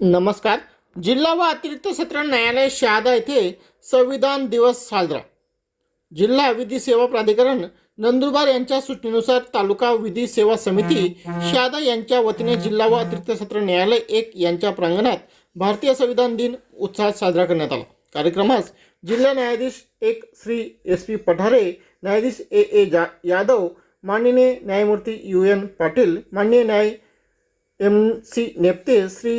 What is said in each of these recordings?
नमस्कार. जिल्हा व अतिरिक्त सत्र न्यायालय शहादा येथे संविधान दिवस साजरा. जिल्हा विधी सेवा प्राधिकरण नंदुरबार यांच्या सूचनेनुसार तालुका विधी सेवा समिती शहादा यांच्या वतीने जिल्हा व अतिरिक्त सत्र न्यायालय एक यांच्या प्रांगणात भारतीय संविधान दिन उत्साहात साजरा करण्यात आला. कार्यक्रमास जिल्हा न्यायाधीश एक श्री एस पी पठारे न्यायाधीश ए ए जा यादव माननीय न्यायमूर्ती यू एन पाटील माननीय न्याय एम सी नेपते श्री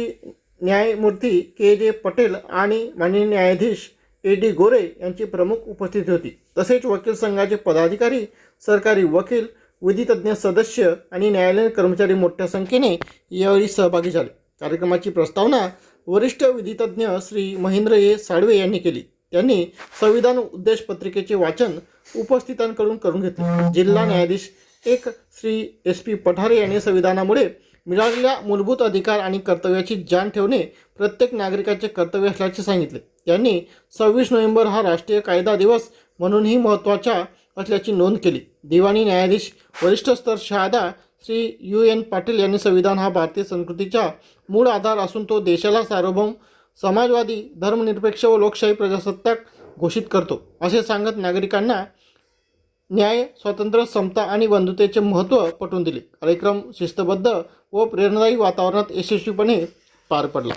न्यायमूर्ती के जे पटेल आणि माननीय न्यायाधीश ए डी गोरे यांची प्रमुख उपस्थिती होती. तसेच वकील संघाचे पदाधिकारी सरकारी वकील विधितज्ञ सदस्य आणि न्यायालयीन कर्मचारी मोठ्या संख्येने यावेळी सहभागी झाले. कार्यक्रमाची प्रस्तावना वरिष्ठ विधितज्ञ श्री महेंद्र ए साळवे यांनी केली. त्यांनी संविधान उद्देश पत्रिकेचे वाचन उपस्थितांकडून करून घेतले. जिल्हा न्यायाधीश एक श्री एस पी पठारे यांनी संविधानामुळे मिळालेल्या मूलभूत अधिकार आणि कर्तव्याची जाण ठेवणे प्रत्येक नागरिकाचे कर्तव्य असल्याचे सांगितले. त्यांनी सव्वीस नोव्हेंबर हा राष्ट्रीय कायदा दिवस म्हणूनही महत्त्वाचा असल्याची नोंद केली. दिवाणी न्यायाधीश वरिष्ठ स्तर शहादा श्री यू एन पाटील यांनी संविधान हा भारतीय संस्कृतीचा मूळ आधार असून तो देशाला सार्वभौम समाजवादी धर्मनिरपेक्ष व लोकशाही प्रजासत्ताक घोषित करतो असे सांगत नागरिकांना न्याय स्वातंत्र्य समता आणि बंधुतेचे महत्त्व पटवून दिले. कार्यक्रम शिस्तबद्ध व प्रेरणादायी वातावरणात यशस्वीपणे पार पडला.